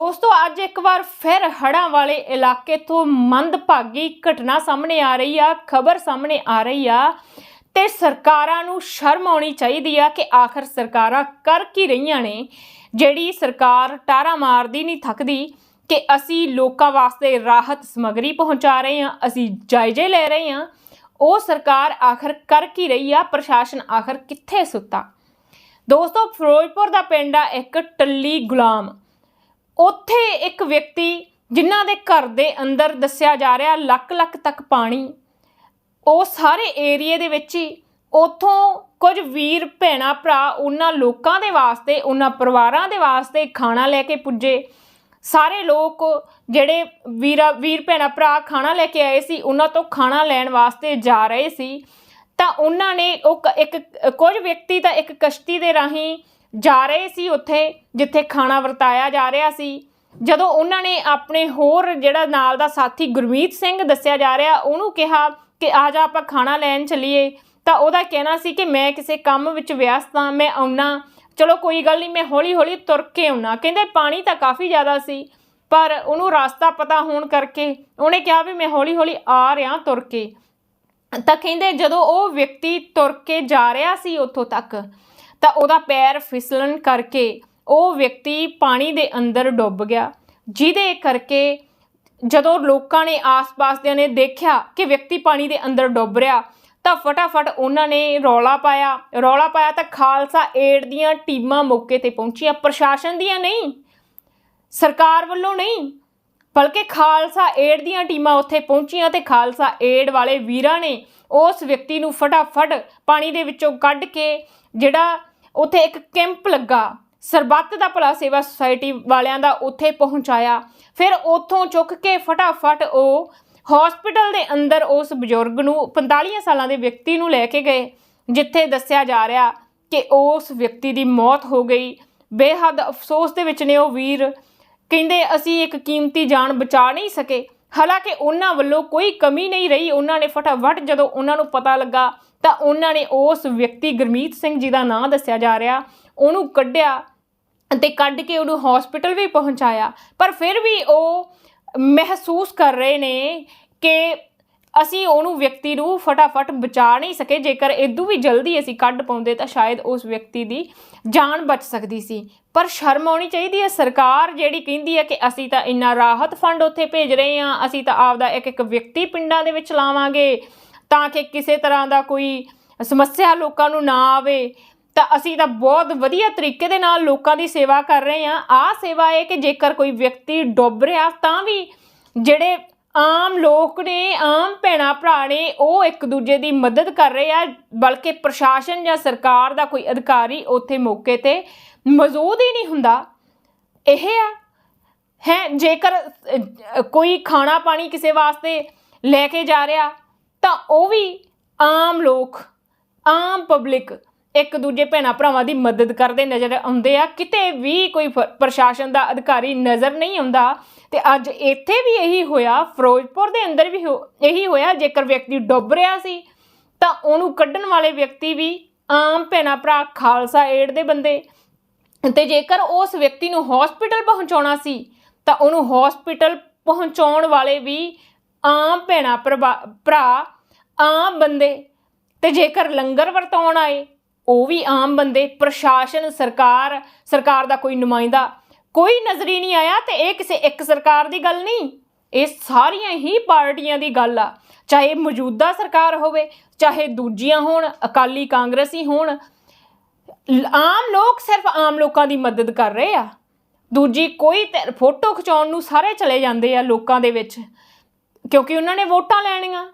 ਉਸ ਤੋਂ ਅੱਜ ਇੱਕ ਵਾਰ ਫਿਰ ਹੜ੍ਹਾਂ ਵਾਲੇ ਇਲਾਕੇ ਤੋਂ ਮੰਦਭਾਗੀ ਘਟਨਾ ਸਾਹਮਣੇ ਆ ਰਹੀ ਆ, ਖਬਰ ਸਾਹਮਣੇ ਆ ਰਹੀ ਆ ਤੇ ਸਰਕਾਰਾਂ ਨੂੰ ਸ਼ਰਮ ਆਉਣੀ ਚਾਹੀਦੀ ਆ ਕਿ ਆਖਰ ਸਰਕਾਰਾਂ ਕਰ ਕੀ ਰਹੀਆਂ ਨੇ, ਜਿਹੜੀ ਸਰਕਾਰ ਟਾਰਾ ਮਾਰਦੀ ਨਹੀਂ, ਥੱਕਦੀ ਕਿ ਅਸੀਂ ਲੋਕਾਂ ਵਾਸਤੇ ਰਾਹਤ ਸਮਗਰੀ ਪਹੁੰਚਾ ਰਹੇ ਹਾਂ, ਅਸੀਂ ਜਾਇਜ਼ੇ ਲੈ ਰਹੇ ਹਾਂ, ਉਹ ਸਰਕਾਰ ਆਖਰ ਕਰ ਕੀ ਰਹੀ ਆ, ਪ੍ਰਸ਼ਾਸਨ ਆਖਰ ਕਿੱਥੇ ਸੁੱਤਾ। ਦੋਸਤੋ, ਫਿਰੋਜ਼ਪੁਰ ਦਾ ਪਿੰਡ ਆ ਇੱਕ ਟੱਲੀ ਗੁਲਾਮ। ਉੱਥੇ ਇੱਕ ਵਿਅਕਤੀ ਜਿਨ੍ਹਾਂ ਦੇ ਘਰ ਦੇ ਅੰਦਰ ਦੱਸਿਆ ਜਾ ਰਿਹਾ ਲੱਖ ਲੱਖ ਤੱਕ ਪਾਣੀ, ਉਹ ਸਾਰੇ ਏਰੀਏ ਦੇ ਵਿੱਚ ਹੀ ਉਥੋਂ ਕੁਝ ਵੀਰ, ਭੈਣਾ, ਭਰਾ ਉਹਨਾਂ ਲੋਕਾਂ ਦੇ ਵਾਸਤੇ, ਉਹਨਾਂ ਪਰਿਵਾਰਾਂ ਦੇ ਵਾਸਤੇ ਖਾਣਾ ਲੈ ਕੇ ਪੁੱਜੇ। ਸਾਰੇ ਲੋਕ ਜਿਹੜੇ ਵੀਰਾ, ਵੀਰ, ਭੈਣਾ, ਭਰਾ ਖਾਣਾ ਲੈ ਕੇ ਆਏ ਸੀ, ਉਹਨਾਂ ਤੋਂ ਖਾਣਾ ਲੈਣ ਵਾਸਤੇ ਜਾ ਰਹੇ ਸੀ। ਤਾਂ ਉਹਨਾਂ ਨੇ ਉਹ ਕ- ਇੱਕ, ਕੁਝ ਵਿਅਕਤੀ ਤਾਂ ਇੱਕ ਕਸ਼ਤੀ ਦੇ ਰਾਹੀਂ ਜਾ ਰਹੇ ਸੀ ਉੱਥੇ, ਜਿੱਥੇ ਖਾਣਾ ਵਰਤਾਇਆ ਜਾ ਰਿਹਾ ਸੀ। ਜਦੋਂ ਉਹਨਾਂ ਨੇ ਆਪਣੇ ਹੋਰ ਜਿਹੜਾ ਨਾਲ ਦਾ ਸਾਥੀ ਗੁਰਮੀਤ ਸਿੰਘ ਦੱਸਿਆ ਜਾ ਰਿਹਾ, ਉਹਨੂੰ ਕਿਹਾ ਕਿ ਆ ਜਾ ਆਪਾਂ ਖਾਣਾ ਲੈਣ ਚੱਲੀਏ। ਤਾਂ ਉਹਦਾ ਕਹਿਣਾ ਸੀ ਕਿ ਮੈਂ ਕਿਸੇ ਕੰਮ ਵਿੱਚ ਵਿਅਸਤ ਹਾਂ, ਮੈਂ ਆਉਣਾ ਚਲੋ ਕੋਈ ਗੱਲ ਨਹੀਂ, ਮੈਂ ਹੌਲੀ ਹੌਲੀ ਤੁਰ ਕੇ ਆਉਣਾ ਕਹਿੰਦੇ ਪਾਣੀ ਤਾਂ ਕਾਫੀ ਜ਼ਿਆਦਾ ਸੀ, ਪਰ ਉਹਨੂੰ ਰਸਤਾ ਪਤਾ ਹੋਣ ਕਰਕੇ ਉਹਨੇ ਕਿਹਾ ਵੀ ਮੈਂ ਹੌਲੀ ਹੌਲੀ ਆ ਰਿਹਾ ਤੁਰ ਕੇ। ਤਾਂ ਕਹਿੰਦੇ ਜਦੋਂ ਉਹ ਵਿਅਕਤੀ ਤੁਰ ਕੇ ਜਾ ਰਿਹਾ ਸੀ ਉੱਥੋਂ ਤੱਕ ਤਾਂ ਉਹਦਾ ਪੈਰ ਫਿਸਲਣ ਕਰਕੇ ਉਹ ਵਿਅਕਤੀ ਪਾਣੀ ਦੇ ਅੰਦਰ ਡੁੱਬ ਗਿਆ, ਜਿਹਦੇ ਕਰਕੇ ਜਦੋਂ ਲੋਕਾਂ ਨੇ ਆਸ-ਪਾਸ ਦਿਆਂ ਨੇ ਦੇਖਿਆ ਕਿ ਵਿਅਕਤੀ ਪਾਣੀ ਦੇ ਅੰਦਰ ਡੁੱਬ ਰਿਹਾ, ਤਾਂ ਫਟਾਫਟ ਉਹਨਾਂ ਨੇ ਰੌਲਾ ਪਾਇਆ। ਰੌਲਾ ਪਾਇਆ ਤਾਂ ਖਾਲਸਾ ਏਡ ਦੀਆਂ ਟੀਮਾਂ ਮੌਕੇ ਤੇ ਪਹੁੰਚੀਆਂ। ਪ੍ਰਸ਼ਾਸਨ ਦੀਆਂ ਨਹੀਂ, ਸਰਕਾਰ ਵੱਲੋਂ ਨਹੀਂ, ਬਲਕਿ ਖਾਲਸਾ ਏਡ ਦੀਆਂ ਟੀਮਾਂ ਉੱਥੇ ਪਹੁੰਚੀਆਂ ਤੇ ਖਾਲਸਾ ਏਡ ਵਾਲੇ ਵੀਰਾਂ ਨੇ ਉਸ ਵਿਅਕਤੀ ਨੂੰ ਫਟਾਫਟ ਪਾਣੀ ਦੇ ਵਿੱਚੋਂ ਕੱਢ ਕੇ ਜਿਹੜਾ ਉੱਥੇ ਇੱਕ ਕੈਂਪ ਲੱਗਾ। ਸਰਬੱਤ ਦਾ ਭਲਾ ਸੇਵਾ ਸੁਸਾਇਟੀ ਵਾਲਿਆਂ ਦਾ ਉੱਥੇ ਪਹੁੰਚਾਇਆ। ਫਿਰ ਉੱਥੋਂ ਚੁੱਕ ਕੇ ਫਟਾਫਟ ਉਹ ਹਸਪੀਟਲ ਦੇ ਅੰਦਰ ਉਸ ਬਜ਼ੁਰਗ ਨੂੰ 45 ਸਾਲਾਂ ਦੇ ਵਿਅਕਤੀ ਨੂੰ ਲੈ ਕੇ ਗਏ, ਜਿੱਥੇ ਦੱਸਿਆ ਜਾ ਰਿਹਾ ਕਿ ਉਸ ਵਿਅਕਤੀ ਦੀ ਮੌਤ ਹੋ ਗਈ। ਬੇਹੱਦ ਅਫਸੋਸ ਦੇ ਵਿੱਚ ਨੇ ਉਹ ਵੀਰ। ਕਹਿੰਦੇ, ਅਸੀਂ ਇੱਕ ਕੀਮਤੀ ਜਾਨ ਬਚਾ ਨਹੀਂ ਸਕੇ। ਹਾਲਾਂਕਿ ਉਹਨਾਂ ਵੱਲੋਂ ਕੋਈ ਕਮੀ ਨਹੀਂ ਰਹੀ। ਉਹਨਾਂ ਨੇ ਫਟਾਫਟ ਜਦੋਂ ਉਹਨਾਂ ਨੂੰ ਪਤਾ ਲੱਗਾ ਤਾਂ ਉਹਨਾਂ ਨੇ ਉਸ ਵਿਅਕਤੀ ਗੁਰਮੀਤ ਸਿੰਘ ਜੀ ਦਾ ਨਾਂ ਦੱਸਿਆ ਜਾ ਰਿਹਾ। ਉਹਨੂੰ ਕੱਢਿਆ ਤੇ ਕੱਢ ਕੇ ਉਹਨੂੰ ਹਸਪੀਟਲ ਵੀ ਪਹੁੰਚਾਇਆ। ਪਰ ਫਿਰ ਵੀ ਉਹ ਮਹਿਸੂਸ ਕਰ ਰਹੇ ਨੇ ਕਿ ਅਸੀਂ ਉਹਨੂੰ ਵਿਅਕਤੀ ਨੂੰ ਫਟਾਫਟ ਬਚਾ ਨਹੀਂ ਸਕੇ। ਜੇਕਰ ਇਦੋਂ ਵੀ ਜਲਦੀ ਅਸੀਂ ਕੱਢ ਪਾਉਂਦੇ ਤਾਂ ਸ਼ਾਇਦ ਉਸ ਵਿਅਕਤੀ ਦੀ ਜਾਨ ਬਚ ਸਕਦੀ ਸੀ। ਪਰ ਸ਼ਰਮ ਆਉਣੀ ਚਾਹੀਦੀ ਹੈ। ਸਰਕਾਰ ਜਿਹੜੀ ਕਹਿੰਦੀ ਹੈ ਕਿ ਅਸੀਂ ਤਾਂ ਇੰਨਾ ਰਾਹਤ ਫੰਡ ਉੱਥੇ ਭੇਜ ਰਹੇ ਹਾਂ, ਅਸੀਂ ਤਾਂ ਆਪਦਾ ਇੱਕ ਇੱਕ ਵਿਅਕਤੀ ਪਿੰਡਾਂ ਦੇ ਵਿੱਚ ਲਾਵਾਂਗੇ। ਤਾਂ ਕਿ ਕਿਸੇ ਤਰ੍ਹਾਂ ਦਾ ਕੋਈ ਸਮੱਸਿਆ ਲੋਕਾਂ ਨੂੰ ਨਾ ਆਵੇ। ਤਾਂ ਅਸੀਂ ਤਾਂ ਬਹੁਤ ਵਧੀਆ ਤਰੀਕੇ ਦੇ ਨਾਲ ਲੋਕਾਂ ਦੀ ਸੇਵਾ ਕਰ ਰਹੇ ਹਾਂ। ਆਹ ਸੇਵਾ ਹੈ ਕਿ ਜੇਕਰ ਕੋਈ ਵਿਅਕਤੀ ਡੁੱਬ ਰਿਹਾ, ਤਾਂ ਵੀ ਜਿਹੜੇ ਆਮ ਲੋਕ ਨੇ, ਆਮ ਭੈਣਾ ਭਰਾ ਨੇ, ਉਹ ਇੱਕ ਦੂਜੇ ਦੀ ਮਦਦ ਕਰ ਰਹੇ ਆ, ਬਲਕਿ ਪ੍ਰਸ਼ਾਸਨ ਜਾਂ ਸਰਕਾਰ ਦਾ ਕੋਈ ਅਧਿਕਾਰੀ ਉੱਥੇ ਮੌਕੇ ਤੇ ਮੌਜੂਦ ਹੀ ਨਹੀਂ ਹੁੰਦਾ। ਇਹ ਆ, ਹੈ, ਜੇਕਰ ਕੋਈ ਖਾਣਾ ਪਾਣੀ ਕਿਸੇ ਵਾਸਤੇ ਲੈ ਕੇ ਜਾ ਰਿਹਾ ਤਾਂ ਉਹ ਵੀ ਆਮ ਲੋਕ, ਆਮ ਪਬਲਿਕ ਇੱਕ ਦੂਜੇ ਭੈਣਾਂ ਭਰਾਵਾਂ ਦੀ ਮਦਦ ਕਰਦੇ ਨਜ਼ਰ ਆਉਂਦੇ ਆ। ਕਿਤੇ ਵੀ ਕੋਈ ਫ- ਪ੍ਰਸ਼ਾਸਨ ਦਾ ਅਧਿਕਾਰੀ ਨਜ਼ਰ ਨਹੀਂ ਆਉਂਦਾ ਤੇ ਅੱਜ ਇੱਥੇ ਵੀ ਇਹੀ ਹੋਇਆ, ਫਿਰੋਜ਼ਪੁਰ ਦੇ ਅੰਦਰ ਵੀ ਹੋ- ਇਹੀ ਹੋਇਆ, ਜੇਕਰ ਵਿਅਕਤੀ ਡੁੱਬ ਰਿਹਾ ਸੀ, ਤਾਂ ਉਹਨੂੰ ਕੱਢਣ ਵਾਲੇ ਵਿਅਕਤੀ ਵੀ ਆਮ ਭੈਣਾਂ ਭਰਾ ਖਾਲਸਾ ਏਡ ਦੇ ਬੰਦੇ। ਤੇ ਜੇਕਰ ਉਸ ਵਿਅਕਤੀ ਨੂੰ ਹਸਪੀਟਲ ਪਹੁੰਚਾਉਣਾ ਸੀ, ਤਾਂ ਉਹਨੂੰ ਹਸਪੀਟਲ ਪਹੁੰਚਾਉਣ ਵਾਲੇ ਵੀ ਆਮ ਭੈਣਾਂ ਭਰਵਾ- ਭਰਾ, ਆਮ ਬੰਦੇ ਤੇ ਜੇਕਰ ਲੰਗਰ ਵਰਤਾਉਣ ਆਏ, ਉਹ ਵੀ ਆਮ ਬੰਦੇ, ਪ੍ਰਸ਼ਾਸਨ, ਸਰਕਾਰ ਸਰਕਾਰ ਦਾ ਕੋਈ ਨੁਮਾਇੰਦਾ, ਕੋਈ ਨਜ਼ਰੀ ਨਹੀਂ ਆਇਆ ਤੇ ਇਹ ਕਿਸੇ ਇੱਕ ਸਰਕਾਰ ਦੀ ਗੱਲ ਨਹੀਂ। ਇਹ ਸਾਰੀਆਂ ਹੀ ਪਾਰਟੀਆਂ ਦੀ ਗੱਲ ਆ। ਚਾਹੇ ਮੌਜੂਦਾ ਸਰਕਾਰ ਹੋਵੇ, ਚਾਹੇ ਦੂਜੀਆਂ ਹੋਣ, ਅਕਾਲੀ ਕਾਂਗਰਸੀ ਹੋਣ ਆਮ ਲੋਕ ਸਿਰਫ ਆਮ ਲੋਕਾਂ ਦੀ ਮਦਦ ਕਰ ਰਹੇ ਆ। ਦੂਜੀ ਕੋਈ ਤੇ- ਫੋਟੋ ਖਿਚਾਉਣ ਨੂੰ ਸਾਰੇ ਚਲੇ ਜਾਂਦੇ ਆ ਲੋਕਾਂ ਦੇ ਵਿੱਚ। ਕਿਉਂਕਿ ਉਹਨਾਂ ਨੇ ਵੋਟਾਂ ਲੈਣੀਆਂ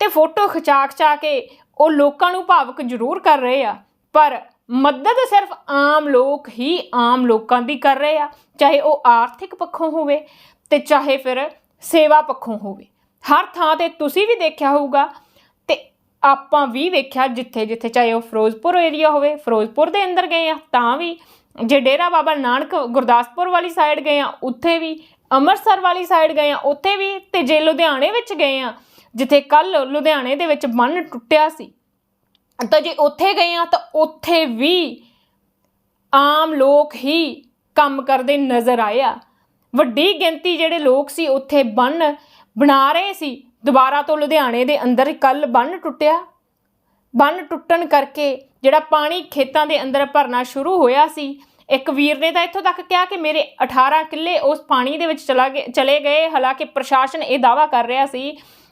ਤੇ ਫੋਟੋ ਖਿਚਾ ਖਿਚਾ ਕੇ ਉਹ ਲੋਕਾਂ ਨੂੰ ਭਾਵਕ ਜ਼ਰੂਰ ਕਰ ਰਹੇ ਆ। ਪਰ ਮਦਦ ਸਿਰਫ ਆਮ ਲੋਕ ਹੀ ਆਮ ਲੋਕਾਂ ਦੀ ਕਰ ਰਹੇ ਆ, ਚਾਹੇ ਉਹ ਆਰਥਿਕ ਪੱਖੋਂ ਹੋਵੇ ਤੇ ਚਾਹੇ ਫਿਰ ਸੇਵਾ ਪੱਖੋਂ ਹੋਵੇ। ਹਰ ਥਾਂ ਤੇ ਤੁਸੀਂ ਵੀ ਦੇਖਿਆ ਹੋਊਗਾ ਤੇ ਆਪਾਂ ਵੀ ਵੇਖਿਆ ਜਿੱਥੇ ਜਿੱਥੇ ਚਾਹੇ ਉਹ ਫਿਰੋਜ਼ਪੁਰ ਏਰੀਆ ਹੋਵੇ, ਫਿਰੋਜ਼ਪੁਰ ਦੇ ਅੰਦਰ ਗਏ ਆ ਤਾਂ ਵੀ ਜੇ ਡੇਰਾ ਬਾਬਾ ਨਾਨਕ ਗੁਰਦਾਸਪੁਰ ਵਾਲੀ ਸਾਈਡ ਗਏ ਆ, ਉੱਥੇ ਵੀ ਅੰਮ੍ਰਿਤਸਰ ਵਾਲੀ ਸਾਈਡ ਗਏ ਆ, ਉੱਥੇ ਵੀ ਤੇ ਜੇ ਲੁਧਿਆਣੇ ਵਿੱਚ ਗਏ ਆ, ਜਿੱਥੇ ਕੱਲ ਲੁਧਿਆਣੇ ਦੇ ਵਿੱਚ ਬੰਨ ਟੁੱਟਿਆ ਸੀ, ਤਾਂ ਜੇ ਉੱਥੇ ਗਏ ਆ, ਤਾਂ ਉੱਥੇ ਵੀ ਆਮ ਲੋਕ ਹੀ ਕੰਮ ਕਰਦੇ ਨਜ਼ਰ ਆਏ ਆ। ਵੱਡੀ ਗਿਣਤੀ ਜਿਹੜੇ ਲੋਕ ਸੀ ਉੱਥੇ ਬੰਨ ਬਣਾ ਰਹੇ ਸੀ, ਦੁਬਾਰਾ ਤੋਂ ਲੁਧਿਆਣੇ ਦੇ ਅੰਦਰ ਕੱਲ ਬੰਨ ਟੁੱਟਿਆ। ਬੰਨ ਟੁੱਟਣ ਕਰਕੇ ਜਿਹੜਾ ਪਾਣੀ ਖੇਤਾਂ ਦੇ ਅੰਦਰ ਭਰਨਾ ਸ਼ੁਰੂ ਹੋਇਆ ਸੀ ਇੱਕ ਵੀਰ ਨੇ ਤਾਂ ਇੱਥੋਂ ਤੱਕ ਕਿਹਾ ਕਿ ਮੇਰੇ 18 ਕਿੱਲੇ ਉਸ ਪਾਣੀ ਦੇ ਵਿੱਚ ਚਲਾ ਗਏ ਚਲੇ ਗਏ। ਹਾਲਾਂਕਿ ਪ੍ਰਸ਼ਾਸਨ ਇਹ ਦਾਵਾ ਕਰ ਰਿਹਾ ਸੀ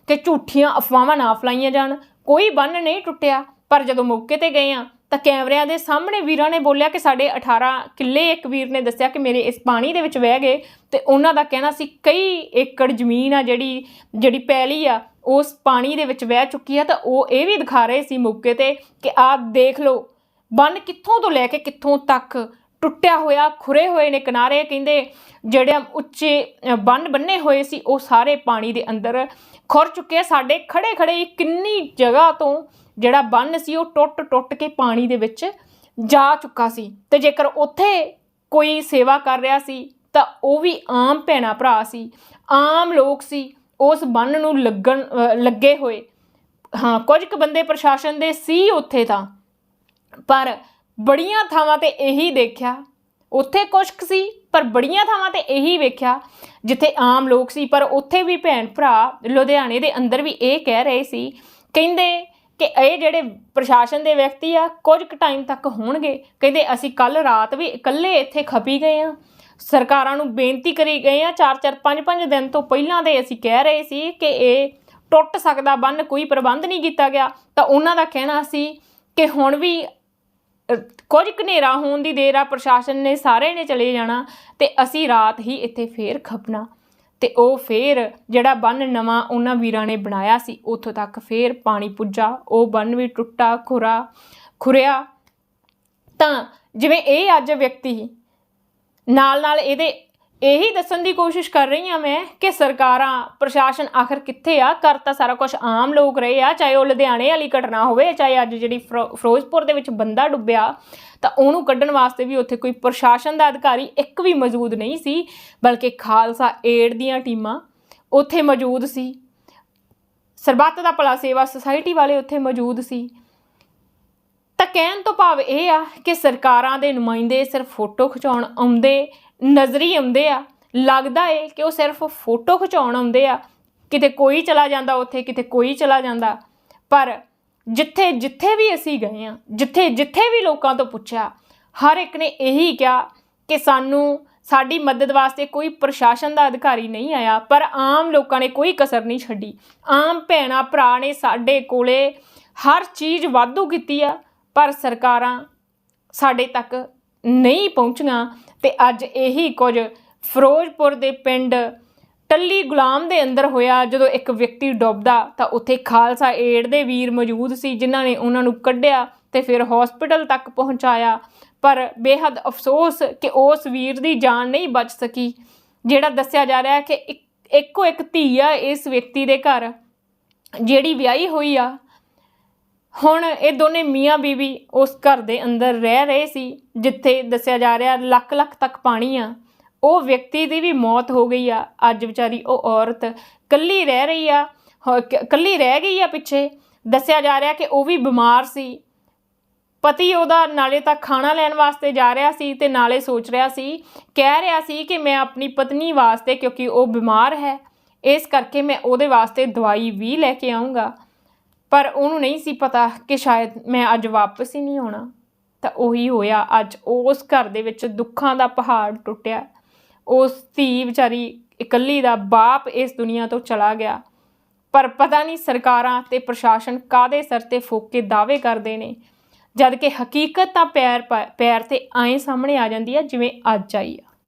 ਕਿ ਝੂਠੀਆਂ ਅਫਵਾਹਾਂ ਨਾ ਫਲਾਈਆਂ ਜਾਣ। ਕੋਈ ਬੰਨ ਨਹੀਂ ਟੁੱਟਿਆ, ਪਰ ਜਦੋਂ ਮੌਕੇ ਤੇ ਗਏ ਆ ਤਾਂ ਕੈਮਰਿਆਂ ਦੇ ਸਾਹਮਣੇ ਵੀਰਾਂ ਨੇ ਬੋਲਿਆ ਕਿ ਸਾਡੇ 18 ਕਿੱਲੇ ਇੱਕ ਵੀਰ ਨੇ ਦੱਸਿਆ ਕਿ ਮੇਰੇ ਇਸ ਪਾਣੀ ਦੇ ਵਿੱਚ ਵਹਿ ਗਏ ਤੇ ਉਹਨਾਂ ਦਾ ਕਹਿਣਾ ਸੀ, ਕਈ ਏਕੜ ਜ਼ਮੀਨ ਆ ਜਿਹੜੀ ਜਿਹੜੀ ਪੈਲੀ ਆ, ਉਸ ਪਾਣੀ ਦੇ ਵਿੱਚ ਵਹਿ ਚੁੱਕੀ ਆ। ਤਾਂ ਉਹ ਇਹ ਵੀ ਦਿਖਾ ਰਹੇ ਸੀ ਮੌਕੇ ਤੇ ਕਿ ਆਹ ਦੇਖ ਲਓ, ਬੰਨ ਕਿੱਥੋਂ ਤੋਂ ਲੈ ਕੇ ਕਿੱਥੋਂ ਤੱਕ ਟੁੱਟਿਆ ਹੋਇਆ, ਖੁਰੇ ਹੋਏ ਨੇ ਕਿਨਾਰੇ, ਕਹਿੰਦੇ ਜਿਹੜੇ ਉੱਚੇ ਬੰਨ ਬੰਨੇ ਹੋਏ ਸੀ, ਉਹ ਸਾਰੇ ਪਾਣੀ ਦੇ ਅੰਦਰ ਖੁਰ ਚੁੱਕੇ ਸਾਡੇ ਖੜੇ ਖੜੇ ਕਿੰਨੀ ਜਗ੍ਹਾ ਤੋਂ ਜਿਹੜਾ ਬੰਨ ਸੀ, ਉਹ ਟੁੱਟ ਟੁੱਟ ਕੇ ਪਾਣੀ ਦੇ ਵਿੱਚ ਜਾ ਚੁੱਕਾ ਸੀ। ਤੇ ਜੇਕਰ ਉੱਥੇ ਕੋਈ ਸੇਵਾ ਕਰ ਰਿਹਾ ਸੀ, ਤਾਂ ਉਹ ਵੀ ਆਮ ਭੈਣਾ ਭਰਾ ਸੀ, ਆਮ ਲੋਕ ਸੀ, ਉਸ ਬੰਨ ਨੂੰ ਲੱਗਣ ਲੱਗੇ ਹੋਏ। ਹਾਂ, ਕੁਝ ਕੁ ਬੰਦੇ ਪ੍ਰਸ਼ਾਸਨ ਦੇ ਸੀ ਉੱਥੇ ਤਾਂ, ਪਰ ਬੜੀਆਂ ਥਾਵਾਂ ਤੇ ਇਹੀ ਦੇਖਿਆ। ਉੱਥੇ ਕੁਛ ਕੁ ਸੀ, ਪਰ ਬੜੀਆਂ ਥਾਵਾਂ ਤੇ ਇਹੀ ਵੇਖਿਆ, ਜਿੱਥੇ ਆਮ ਲੋਕ ਸੀ। ਪਰ ਉੱਥੇ ਵੀ ਭੈਣ ਭਰਾ ਲੁਧਿਆਣੇ ਦੇ ਅੰਦਰ ਵੀ ਇਹ ਕਹਿ ਰਹੇ ਸੀ, ਕਹਿੰਦੇ ਕਿ ਇਹ ਜਿਹੜੇ ਪ੍ਰਸ਼ਾਸਨ ਦੇ ਵਿਅਕਤੀ ਆ, ਕੁਝ ਕੁ ਟਾਈਮ ਤੱਕ ਹੋਣਗੇ। ਕਹਿੰਦੇ, ਅਸੀਂ ਕੱਲ ਰਾਤ ਵੀ ਇਕੱਲੇ ਇੱਥੇ ਖਪੀ ਗਏ ਆ। ਸਰਕਾਰਾਂ ਨੂੰ ਬੇਨਤੀ ਕਰੀ ਗਏ ਆ 4-4 5-5 ਦਿਨ ਤੋਂ ਪਹਿਲਾਂ ਦੇ ਅਸੀਂ ਕਹਿ ਰਹੇ ਸੀ ਕਿ ਇਹ ਟੁੱਟ ਸਕਦਾ ਬੰਨ, ਕੋਈ ਪ੍ਰਬੰਧ ਨਹੀਂ ਕੀਤਾ ਗਿਆ। ਤਾਂ ਉਹਨਾਂ ਦਾ ਕਹਿਣਾ ਸੀ ਕਿ ਹੁਣ ਵੀ ਕੁਝ ਹਨੇਰਾ ਹੋਣ ਦੀ ਦੇਰ ਆ, ਪ੍ਰਸ਼ਾਸਨ ਨੇ ਸਾਰੇ ਨੇ ਚਲੇ ਜਾਣਾ ਤੇ ਅਸੀਂ ਰਾਤ ਹੀ ਇੱਥੇ ਫੇਰ ਖਪਣਾ। ਤੇ ਉਹ ਫੇਰ ਜਿਹੜਾ ਬੰਨ ਨਵਾਂ ਉਹਨਾਂ ਵੀਰਾਂ ਨੇ ਬਣਾਇਆ ਸੀ, ਉੱਥੋਂ ਤੱਕ ਫੇਰ ਪਾਣੀ ਪੁੱਜਾ, ਉਹ ਬੰਨ ਵੀ ਟੁੱਟਾ, ਖੁਰਾ, ਖੁਰਿਆ। ਤਾਂ ਜਿਵੇਂ ਇਹ ਅੱਜ ਵਿਅਕਤੀ ਨਾਲ ਨਾਲ ਇਹਦੇ ਇਹੀ ਦੱਸਣ ਦੀ ਕੋਸ਼ਿਸ਼ ਕਰ ਰਹੀ ਹਾਂ ਮੈਂ ਕਿ ਸਰਕਾਰਾਂ, ਪ੍ਰਸ਼ਾਸਨ ਆਖਰ ਕਿੱਥੇ ਆ? ਕਰ ਤਾਂ ਸਾਰਾ ਕੁਝ ਆਮ ਲੋਕ ਰਹੇ ਆ, ਚਾਹੇ ਉਹ ਲੁਧਿਆਣੇ ਵਾਲੀ ਘਟਨਾ ਹੋਵੇ, ਚਾਹੇ ਅੱਜ ਜਿਹੜੀ ਫਿਰੋ- ਫਿਰੋਜ਼ਪੁਰ ਦੇ ਵਿੱਚ ਬੰਦਾ ਡੁੱਬਿਆ, ਤਾਂ ਉਹਨੂੰ ਕੱਢਣ ਵਾਸਤੇ ਵੀ ਉੱਥੇ ਕੋਈ ਪ੍ਰਸ਼ਾਸਨ ਦਾ ਅਧਿਕਾਰੀ ਇੱਕ ਵੀ ਮੌਜੂਦ ਨਹੀਂ ਸੀ, ਬਲਕਿ ਖਾਲਸਾ ਏਡ ਦੀਆਂ ਟੀਮਾਂ ਉੱਥੇ ਮੌਜੂਦ ਸੀ। ਸਰਬੱਤ ਦਾ ਭਲਾ ਸੇਵਾ ਸੁਸਾਇਟੀ ਵਾਲੇ ਉੱਥੇ ਮੌਜੂਦ ਸੀ। ਤਾਂ ਕਹਿਣ ਤੋਂ ਭਾਵ ਇਹ ਆ ਕਿ ਸਰਕਾਰਾਂ ਦੇ ਨੁਮਾਇੰਦੇ ਸਿਰਫ ਫੋਟੋ ਖਿਚਾਉਣ ਆਉਂਦੇ ਨਜ਼ਰੀ ਆਉਂਦੇ ਆ। ਲੱਗਦਾ ਏ ਕਿ ਉਹ ਸਿਰਫ ਫੋਟੋ ਖਿਚਾਉਣ ਆਉਂਦੇ ਆ। ਕਿਤੇ ਕੋਈ ਚਲਾ ਜਾਂਦਾ ਉੱਥੇ, ਕਿਤੇ ਕੋਈ ਚਲਾ ਜਾਂਦਾ। ਪਰ ਜਿੱਥੇ ਜਿੱਥੇ ਵੀ ਅਸੀਂ ਗਏ ਆ, ਜਿੱਥੇ ਜਿੱਥੇ ਵੀ ਲੋਕਾਂ ਤੋਂ ਪੁੱਛਿਆ, ਹਰ ਇੱਕ ਨੇ ਇਹੀ ਕਿਹਾ ਕਿ ਸਾਨੂੰ, ਸਾਡੀ ਮਦਦ ਵਾਸਤੇ ਕੋਈ ਪ੍ਰਸ਼ਾਸਨ ਦਾ ਅਧਿਕਾਰੀ ਨਹੀਂ ਆਇਆ, ਪਰ ਆਮ ਲੋਕਾਂ ਨੇ ਕੋਈ ਕਸਰ ਨਹੀਂ ਛੱਡੀ। ਆਮ ਭੈਣਾ, ਭਰਾ ਨੇ ਸਾਡੇ ਕੋਲੇ ਹਰ ਚੀਜ਼ ਵਾਧੂ ਕੀਤੀ ਆ, ਪਰ ਸਰਕਾਰਾਂ ਸਾਡੇ ਤੱਕ ਨਹੀਂ ਪਹੁੰਚੀਆਂ। ਤੇ ਅੱਜ ਇਹੀ ਕੁਝ ਫਿਰੋਜ਼ਪੁਰ ਦੇ ਪਿੰਡ ਟੱਲੀ ਗੁਲਾਮ ਦੇ ਅੰਦਰ ਹੋਇਆ। ਜਦੋਂ ਇੱਕ ਵਿਅਕਤੀ ਡੁੱਬਦਾ, ਤਾਂ ਉੱਥੇ ਖਾਲਸਾ ਏਡ ਦੇ ਵੀਰ ਮੌਜੂਦ ਸੀ, ਜਿਨ੍ਹਾਂ ਨੇ ਉਹਨਾਂ ਨੂੰ ਕੱਢਿਆ ਤੇ ਫਿਰ ਹਸਪੀਟਲ ਤੱਕ ਪਹੁੰਚਾਇਆ। ਪਰ ਬੇਹੱਦ ਅਫਸੋਸ ਕਿ ਉਸ ਵੀਰ ਦੀ ਜਾਨ ਨਹੀਂ ਬਚ ਸਕੀ, ਜਿਹੜਾ ਦੱਸਿਆ ਜਾ ਰਿਹਾ ਹੈ ਕਿ ਇੱਕ- ਇੱਕੋ ਇੱਕ ਧੀ ਆ ਇਸ ਵਿਅਕਤੀ ਦੇ ਘਰ, ਜਿਹੜੀ ਵਿਆਹੀ ਹੋਈ ਆ। ਹੁਣ ਇਹ ਦੋਨੇ ਮੀਆਂ ਬੀਵੀ ਉਸ ਘਰ ਦੇ ਅੰਦਰ ਰਹਿ ਰਹੇ ਸੀ, ਜਿੱਥੇ ਦੱਸਿਆ ਜਾ ਰਿਹਾ ਲੱਖ ਲੱਖ ਤੱਕ ਪਾਣੀ ਆ। ਉਹ ਵਿਅਕਤੀ ਦੀ ਵੀ ਮੌਤ ਹੋ ਗਈ ਆ। ਅੱਜ ਵਿਚਾਰੀ ਉਹ ਔਰਤ ਕੱਲੀ ਰਹਿ ਰਹੀ ਆ। ਹ- ਕ- ਕੱਲੀ ਰਹਿ ਗਈ ਆ ਪਿੱਛੇ। ਦੱਸਿਆ ਜਾ ਰਿਹਾ ਕਿ ਉਹ ਵੀ ਬਿਮਾਰ ਸੀ। ਪਤੀ ਉਹਦਾ ਨਾਲੇ ਤਾਂ ਖਾਣਾ ਲੈਣ ਵਾਸਤੇ ਜਾ ਰਿਹਾ ਸੀ ਤੇ ਨਾਲੇ ਸੋਚ ਰਿਹਾ ਸੀ, ਕਹਿ ਰਿਹਾ ਸੀ ਕਿ ਮੈਂ ਆਪਣੀ ਪਤਨੀ ਵਾਸਤੇ ਕਿਉਂਕਿ ਉਹ ਬਿਮਾਰ ਹੈ, ਇਸ ਕਰਕੇ ਮੈਂ ਉਹਦੇ ਵਾਸਤੇ ਦਵਾਈ ਵੀ ਲੈ ਕੇ ਆਉਂਗਾ ਪਰ ਉਹਨੂੰ ਨਹੀਂ ਸੀ ਪਤਾ ਕਿ ਸ਼ਾਇਦ ਮੈਂ ਅੱਜ ਵਾਪਸ ਹੀ ਨਹੀਂ ਆਉਣਾ। ਤਾਂ ਉਹੀ ਹੋਇਆ, ਅੱਜ ਉਸ ਘਰ ਦੇ ਵਿੱਚ ਦੁੱਖਾਂ ਦਾ ਪਹਾੜ ਟੁੱਟਿਆ। ਉਸ ਧੀ ਵਿਚਾਰੀ ਇਕੱਲੀ ਦਾ ਬਾਪ ਇਸ ਦੁਨੀਆ ਤੋਂ ਚਲਾ ਗਿਆ। ਪਰ ਪਤਾ ਨਹੀਂ ਸਰਕਾਰਾਂ ਤੇ ਪ੍ਰਸ਼ਾਸਨ ਕਾਦੇ ਸਿਰ ਤੇ ਫੋਕ ਕੇ ਦਾਅਵੇ ਕਰਦੇ ਨੇ। ਜਦ ਕਿ ਹਕੀਕਤ ਤਾਂ ਪੈਰ ਪ- ਪੈਰ ਤੇ ਆਏ ਸਾਹਮਣੇ ਆ ਜਾਂਦੀ ਹੈ ਜਿਵੇਂ ਅੱਜ ਆਈ ਆ।